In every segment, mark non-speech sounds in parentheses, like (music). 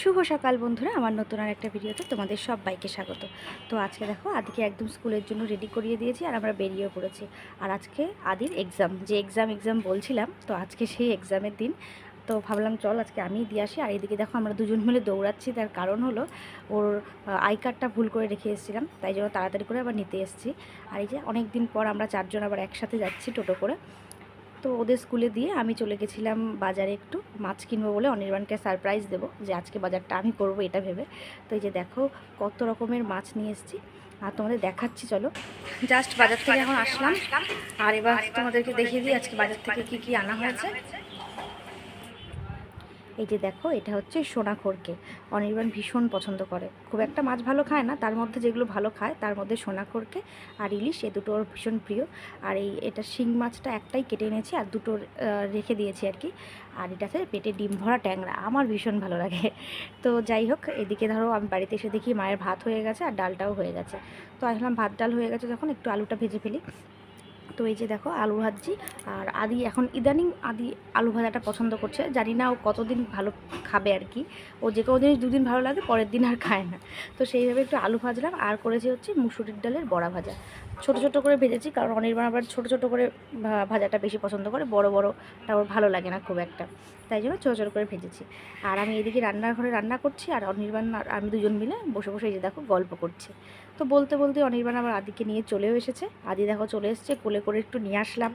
শুভ সকাল বন্ধুরা, আমার নতুন আর একটা ভিডিওতে তোমাদের সব বাইকে স্বাগত। তো আজকে দেখো, আদিকে একদম স্কুলের জন্য রেডি করিয়ে দিয়েছি আর আমরা বেরিয়েও পড়েছি। আর আজকে আদির এক্সাম যে এক্সাম এক্সাম বলছিলাম, তো আজকে সেই এক্সামের দিন। তো ভাবলাম, চল আজকে আমি দিয়ে আসি। আর এদিকে দেখো, আমরা দুজন মিলে দৌড়াচ্ছি। তার কারণ হলো, ওর আই কার্ডটা ভুল করে রেখে এসেছিলাম। তাই জন্য তাড়াতাড়ি করে আবার নিতে এসেছি। আর এই যে অনেক দিন পর আমরা চারজন আবার একসাথে যাচ্ছি টোটো করে। তো ওদের স্কুলে দিয়ে আমি চলে গেছিলাম বাজারে একটু মাছ কিনবো বলে অনির্বাণকে সারপ্রাইজ দেবো যে আজকে বাজারটা আমি করব এটা ভেবে। তো এই যে দেখো কত রকমের মাছ নিয়ে এসেছি। আর তোমাদের দেখাচ্ছি, চলো। জাস্ট বাজার থেকে এখন আসলাম। আর এবার তোমাদেরকে দেখিয়ে দিই আজকে বাজার থেকে কি কি আনা হয়েছে। এই যে দেখো, এটা হচ্ছে সোনা খড়কে অনির্বাণ ভীষণ পছন্দ করে। খুব একটা মাছ ভালো খায় না, তার মধ্যে যেগুলো ভালো খায়, তার মধ্যে সোনা খড়কে আর ইলিশ, এ দুটো ওর ভীষণ প্রিয়। আর এই, এটা শিং মাছটা একটাই কেটে এনেছি আর দুটো রেখে দিয়েছি আর কি। আর এটাতে পেটে ডিম ভরা ট্যাংরা, আমার ভীষণ ভালো লাগে। তো যাই হোক, এদিকে ধরো আমি বাড়িতে এসে দেখি মায়ের ভাত হয়ে গেছে আর ডালটাও হয়ে গেছে। তো আসলাম ভাত, ডাল হয়ে গেছে যখন একটু আলুটা ভেজে ফেলি। তো এই যে দেখো আলু ভাজছি আর আদি এখন ইদানিং আদি আলু ভাজাটা পছন্দ করছে। জানি না ও কতদিন ভালো খাবে আর কি। ও যে কোনো জিনিস দুদিন ভালো লাগে, পরের দিন আর খায় না। তো সেইভাবে একটু আলু ভাজলাম, আর করেছি হচ্ছে মুসুরির ডালের বড়া ভাজা। ছোট ছোট করে ভেজেছি, কারণ অনির্বাণ আবার ছোট ছোট করে ভাজাটা বেশি পছন্দ করে, বড় বড়টা ওর ভালো লাগে না খুব একটা। তাই জন্য ছোটো ছোটো করে ভেজেছি। আর আমি এদিকে রান্নার ঘরে রান্না করছি, আর অনির্বাণ আর আমি দুজন মিলে বসে বসে এই যে দেখো গল্প করছি। তো বলতে বলতে অনির্বাণ আবার আদিকে নিয়ে চলেও এসেছে। আদি দেখো চলে এসেছে, কোলে করে একটু নিয়ে আসলাম।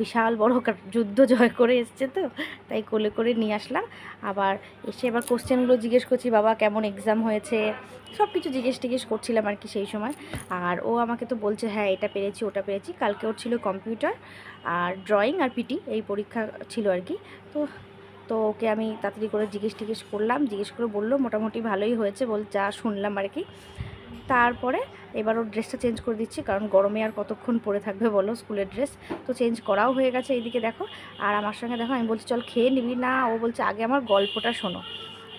বিশাল বড় যুদ্ধ জয় করে এসছে তো, তাই কোলে করে নিয়ে আসলাম। আবার এসে এবার কোশ্চেনগুলো জিজ্ঞেস করছি, বাবা, কেমন এক্সাম হয়েছে? সব কিছু জিজ্ঞেস টিজ্ঞেস করছিলাম আর কি সেই সময়। আর ও আমাকে তো বলছে হ্যাঁ এটা পেরেছি, ওটা পেরেছি। কালকে ওর ছিল কম্পিউটার আর ড্রয়িং আর পিটি এই পরীক্ষা ছিল আর কি। তো তো ওকে আমি তাড়াতাড়ি করে জিজ্ঞেস টিজ্ঞেস করলাম, জিজ্ঞেস করে বলল, মোটামুটি ভালোই হয়েছে বল, যা শুনলাম আর কি। তারপরে এবার ওর ড্রেসটা চেঞ্জ করে দিচ্ছি, কারণ গরমে আর কতক্ষণ পরে থাকবে বলো স্কুলের ড্রেস তো চেঞ্জ করাও হয়ে গেছে এইদিকে দেখো। আর আমার সঙ্গে দেখো, আমি বলছি, চল খেয়ে নিবি না। ও বলছে, আগে আমার গল্পটা শোনো।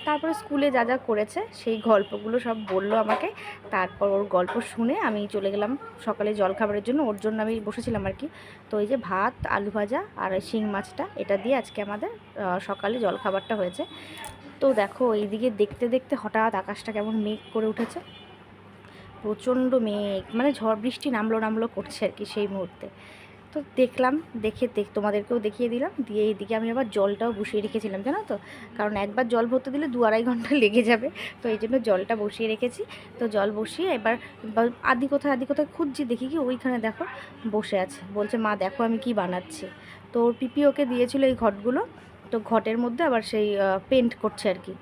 তারপরে স্কুলে যা যা করেছে, সেই গল্পগুলো সব বলল আমাকে। তারপর ওর গল্প শুনে আমি চলে গেলাম সকালে জলখাবারের জন্য। ওর জন্য আমি বসেছিলাম আর কি। তো এই যে ভাত, আলু ভাজা আর শিং মাছটা, এটা দিয়ে আজকে আমাদের সকালে জলখাবারটা হয়েছে। তো দেখো, এইদিকে দেখতে দেখতে হঠাৎ আকাশটা কেমন মেঘ করে উঠেছে। প্রচণ্ড মেঘ মানে ঝড় বৃষ্টি নামলো নামলো করছে আর কি সেই মুহূর্তে। তো দেখলাম, দেখে দেখ তোমাদেরকেও দেখিয়ে দিলাম, দিয়ে এইদিকে আমি আবার জলটাও বসিয়ে রেখেছিলাম, জানো তো? কারণ একবার জল ভরতে দিলে দু আড়াই ঘণ্টা (laughs) লেগে যাবে। তো এই জন্য জলটা বসিয়ে রেখেছি। তো জল বসিয়ে এবার আদি কোথায় আদি কোথায় খুঁজছি, দেখি কি ওইখানে দেখো, বসে আছে। বলছে, মা, দেখো আমি কি বানাচ্ছি। তো ওর পিপি ওকে দিয়েছিল এই ঘটগুলো। তো ঘটের মধ্যে আবার সেই পেন্ট করছে আর কি।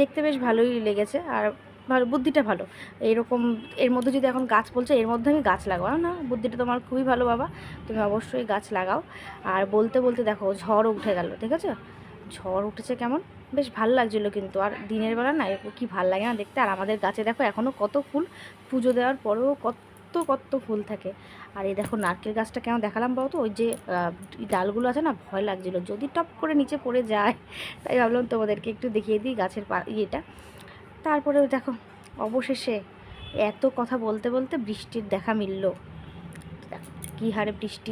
দেখতে বেশ ভালোই লেগেছে। আর ভালো, বুদ্ধিটা ভালো। এরকম, এর মধ্যে যদি এখন গাছ বলছে, এর মধ্যে আমি গাছ লাগাও। না, বুদ্ধিটা তোমার খুবই ভালো বাবা। তুমি অবশ্যই গাছ লাগাও। আর বলতে বলতে দেখো ঝড় উঠে গেল, ঠিক আছে? ঝড় উঠেছে কেমন? বেশ ভালো লাগছিল কিন্তু। আর দিনের বেলা না কি ভালো লাগে না দেখতে। আর আমাদের গাছে দেখো এখনও কত ফুল। পুজো দেওয়ার পরেও কত কত ফুল থাকে। আর এই দেখো, নারকেল গাছটা কেমন দেখালাম বলো তো? ওই যে ডালগুলো আছে না, ভয় লাগছিল। যদি টপ করে নিচে পড়ে যায়, তাই ভাবলাম তোমাদেরকে একটু দেখিয়ে দিই গাছের পা, ইয়েটা। তারপরে দেখো, অবশেষে এত কথা বলতে বলতে বৃষ্টির দেখা মিলল। কী হারে বৃষ্টি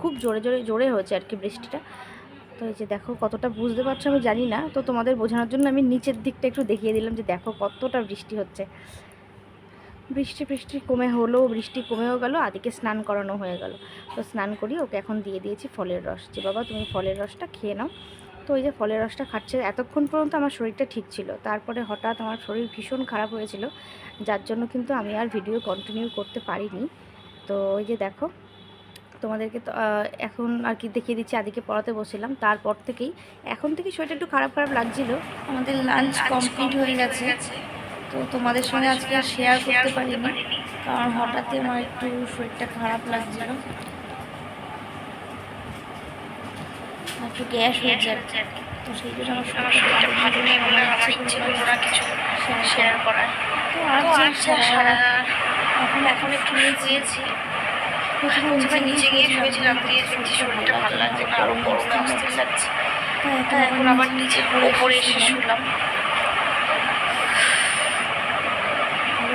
খুব জোরে জোরে জোরে হয়েছে আর কি বৃষ্টিটা। তো এই যে দেখো কতটা বুঝতে পারছ আমি জানি না, তো তোমাদের বোঝানোর জন্য আমি নিচের দিকটা একটু দেখিয়ে দিলাম যে দেখো কতটা বৃষ্টি হচ্ছে। বৃষ্টি বৃষ্টি কমে হলো, বৃষ্টি কমেও গেল, আদিকে স্নান করানো হয়ে গেল। তো স্নান করি ওকে এখন দিয়ে দিয়েছি ফলের রস। যে বাবা তুমি ফলের রসটা খেয়ে নাও। তো ওই যে ফলের রসটা খাচ্ছে এতক্ষণ পর্যন্ত আমার শরীরটা ঠিক ছিল। তারপরে হঠাৎ আমার শরীর ভীষণ খারাপ হয়েছিল যার জন্য কিন্তু আমি আর ভিডিও কন্টিনিউ করতে পারিনি। তো ওই যে দেখো তোমাদেরকে তো এখন আর কি দেখিয়ে দিচ্ছি আদিকে পড়াতে বসছিলাম। তারপর থেকেই এখন থেকে শরীরটা একটু খারাপ খারাপ লাগছিল। আমাদের লাঞ্চ কমপ্লিট হয়ে গেছে। তো তোমাদের সঙ্গে আজকে আর শেয়ার করতে পারিনি। কারণ হঠাৎই আমার একটু শরীরটা খারাপ লাগছিল আর একটু গ্যাস হয়ে যায় তো সেই জন্য আমার শরীরটা ভালো নেই বলে আমার ইচ্ছে হলো না কিছু শেয়ার করার। তো আজ সারা এখন এখন একটু নিয়েছি। প্রথমে নিচে গিয়ে শুয়েছিলাম দিয়ে দেখছি শরীরটা ভালো লাগছে না আরও গরমে তাই এখন আবার নিচে উপরে এসে শুলাম।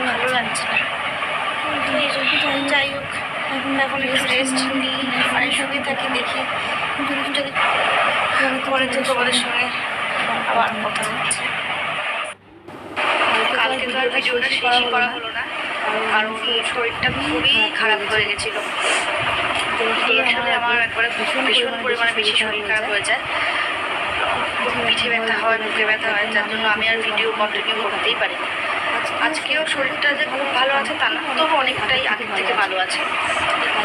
ভালো লাগছে না। যাই হোক এখন এখন রেস্ট নিই মায়ের সঙ্গে থাকি দেখি। যদি যদি পরে তো তোমাদের সঙ্গে আবার কথা হচ্ছে। আর ভিডিওটা শেষই করা হলো না কারণ শরীরটা খুবই খারাপ হয়ে গেছিল। এর সাথে আমার একবারে ভীষণ পরিমাণে বেশি শরীর খারাপ হয়ে যায় পিঠে ব্যথা হয় বুকে ব্যথা হয় যার জন্য আমি আর ভিডিও কন্টিনিউ করতেই পারি। আজকেও শরীরটা যে খুব ভালো আছে তা না, তবু অনেকটাই আগের থেকে ভালো আছে।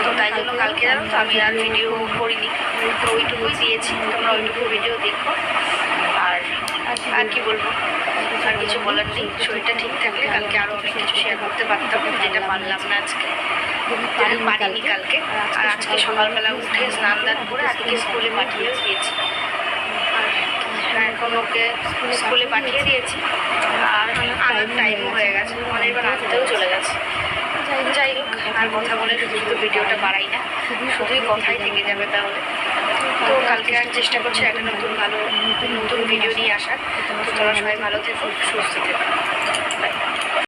তো তাই জন্য কালকে জানো তো আমি আর ভিডিও করিনি, তো ওইটুকুই দিয়েছি, তোমরা ওইটুকু ভিডিও দেখো। আর আর কি বলব, আর কিছু বলার নেই, শরীরটা ঠিক থাকলে কালকে আরও অনেক কিছু শেয়ার করতে পারতাম, যেটা পারলাম না আজকে। পারিনি কালকে। আর আজকে সকালবেলা উঠে স্নান দান করে আজকে স্কুলে পাঠিয়েও দিয়েছি। এখন ওকে স্কুলে পাঠিয়ে দিয়েছি। আর আনার টাইমও হয়ে গেছে। অনেকবার আনতেও চলে গেছে। যাই হোক আর কথা বলে শুধু শুধু ভিডিওটা বাড়াই না। শুধুই কথাই থেকে যাবে। তাহলে। তো কালকে আর চেষ্টা করছি একটা নতুন ভালো নতুন ভিডিও নিয়ে আসার। তো তোমরা সবাই ভালো থেকো সুস্থ থেকো।